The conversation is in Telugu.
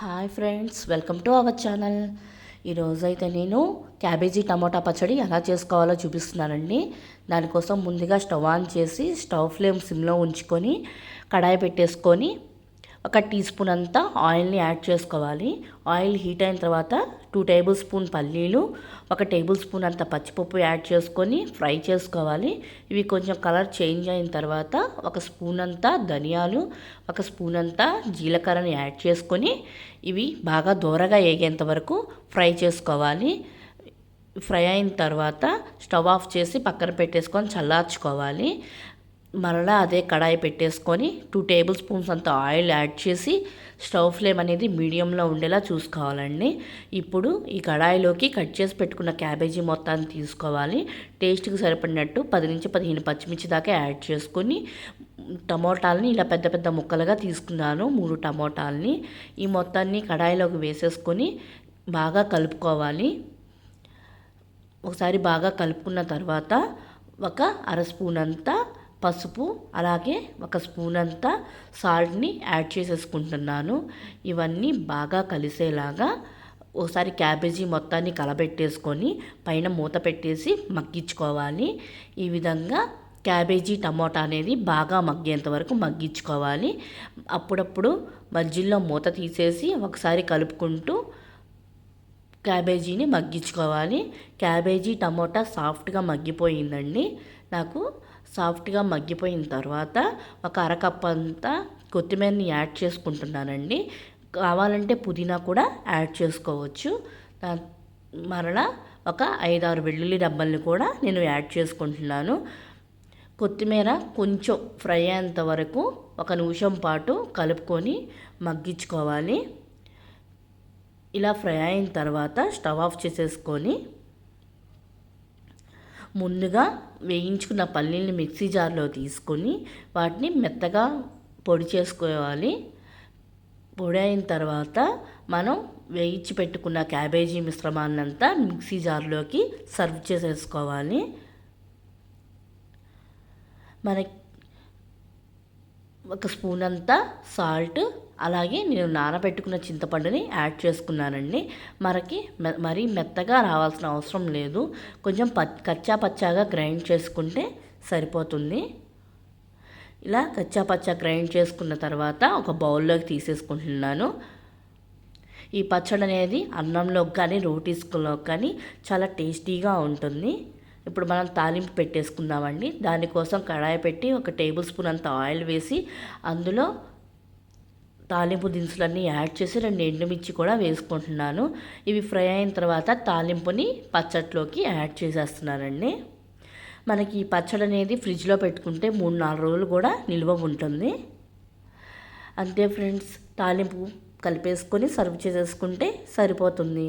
Hi friends welcome to our channel ఈరోజు అయితే నేను క్యాబేజీ టమోటా పచ్చడి ఎలా చేసుకోవాలో చూపిస్తున్నానండి. దానికోసం ముందుగా స్టవ్ ఆన్ చేసి స్టవ్ ఫ్లేమ్ సిమ్లో ఉంచుకొని కడాయి పెట్టేసుకొని ఒక టీ స్పూన్ అంతా ఆయిల్ని యాడ్ చేసుకోవాలి. ఆయిల్ హీట్ అయిన తర్వాత టూ టేబుల్ స్పూన్ పల్లీలు ఒక టేబుల్ స్పూన్ అంత పచ్చిపప్పు యాడ్ చేసుకొని ఫ్రై చేసుకోవాలి. ఇవి కొంచెం కలర్ చేంజ్ అయిన తర్వాత ఒక స్పూన్ అంతా ధనియాలు ఒక స్పూన్ అంతా జీలకర్రని యాడ్ చేసుకొని ఇవి బాగా దూరగా వేగేంత వరకు ఫ్రై చేసుకోవాలి. ఫ్రై అయిన తర్వాత స్టవ్ ఆఫ్ చేసి పక్కన పెట్టేసుకొని చల్లార్చుకోవాలి. మరలా అదే కడాయి పెట్టేసుకొని టూ టేబుల్ స్పూన్స్ అంత ఆయిల్ యాడ్ చేసి స్టవ్ ఫ్లేమ్ అనేది మీడియంలో ఉండేలా చూసుకోవాలండి. ఇప్పుడు ఈ కడాయిలోకి కట్ చేసి పెట్టుకున్న క్యాబేజీ మొత్తాన్ని తీసుకోవాలి. టేస్ట్కి సరిపడినట్టు పది నుంచి పదిహేను పచ్చిమిర్చి దాకా యాడ్ చేసుకొని టమోటాలని ఇలా పెద్ద పెద్ద ముక్కలుగా తీసుకున్నాను మూడు టమోటాలని. ఈ మొత్తాన్ని కడాయిలోకి వేసేసుకొని బాగా కలుపుకోవాలి. ఒకసారి బాగా కలుపుకున్న తర్వాత ఒక అర స్పూన్ అంతా పసుపు అలాగే ఒక స్పూన్ అంతా సాల్ట్ని యాడ్ చేసేసుకుంటున్నాను. ఇవన్నీ బాగా కలిసేలాగా ఒకసారి క్యాబేజీ మొత్తాన్ని కలబెట్టేసుకొని పైన మూత పెట్టేసి మగ్గించుకోవాలి. ఈ విధంగా క్యాబేజీ టమోటా అనేది బాగా మగ్గేంత వరకు మగ్గించుకోవాలి. అప్పుడప్పుడు మధ్యలో మూత తీసేసి ఒకసారి కలుపుకుంటూ క్యాబేజీని మగ్గించుకోవాలి. క్యాబేజీ టమోటా సాఫ్ట్గా మగ్గిపోయిందండి. నాకు సాఫ్ట్గా మగ్గిపోయిన తర్వాత ఒక అరకప్ అంతా కొత్తిమీరని యాడ్ చేసుకుంటున్నానండి. కావాలంటే పుదీనా కూడా యాడ్ చేసుకోవచ్చు. మరలా ఒక ఐదారు వెల్లుల్లి డబ్బల్ని కూడా నేను యాడ్ చేసుకుంటున్నాను. కొత్తిమీర కొంచెం ఫ్రై అయ్యేంత వరకు ఒక నిమిషం పాటు కలుపుకొని మగ్గించుకోవాలి. ఇలా ఫ్రై అయిన తర్వాత స్టవ్ ఆఫ్ చేసేసుకొని ముందుగా వేయించుకున్న పల్లీల్ని మిక్సీ జార్లో తీసుకొని వాటిని మెత్తగా పొడి చేసుకోవాలి. పొడి అయిన తర్వాత మనం వేయించి పెట్టుకున్న క్యాబేజీ మిశ్రమాన్ని అంతా మిక్సీ జార్లోకి సర్వ్ చేసేసుకోవాలి. మనకి ఒక స్పూన్ అంతా సాల్ట్ అలాగే నేను నానబెట్టుకున్న చింతపండుని యాడ్ చేసుకున్నానండి. మనకి మరీ మెత్తగా రావాల్సిన అవసరం లేదు. కొంచెం ప కచ్చా పచ్చాగా గ్రైండ్ చేసుకుంటే సరిపోతుంది. ఇలా కచ్చా పచ్చా గ్రైండ్ చేసుకున్న తర్వాత ఒక బౌల్లోకి తీసేసుకుంటున్నాను. ఈ పచ్చడి అనేది అన్నంలోకి కానీ రోటీస్లోకి కానీ చాలా టేస్టీగా ఉంటుంది. ఇప్పుడు మనం తాలింపు పెట్టేసుకుందామండి. దానికోసం కడాయి పెట్టి ఒక టేబుల్ స్పూన్ అంత ఆయిల్ వేసి అందులో తాలింపు దినుసులన్నీ యాడ్ చేసి రెండు ఎండుమిర్చి కూడా వేసుకుంటున్నాను. ఇవి ఫ్రై అయిన తర్వాత తాలింపుని పచ్చట్లోకి యాడ్ చేసేస్తున్నానండి. మనకి ఈ పచ్చడి అనేది ఫ్రిడ్జ్లో పెట్టుకుంటే మూడు నాలుగు రోజులు కూడా నిల్వ ఉంటుంది. అంతే ఫ్రెండ్స్ తాలింపు కలిపేసుకొని సర్వ్ చేసేసుకుంటే సరిపోతుంది.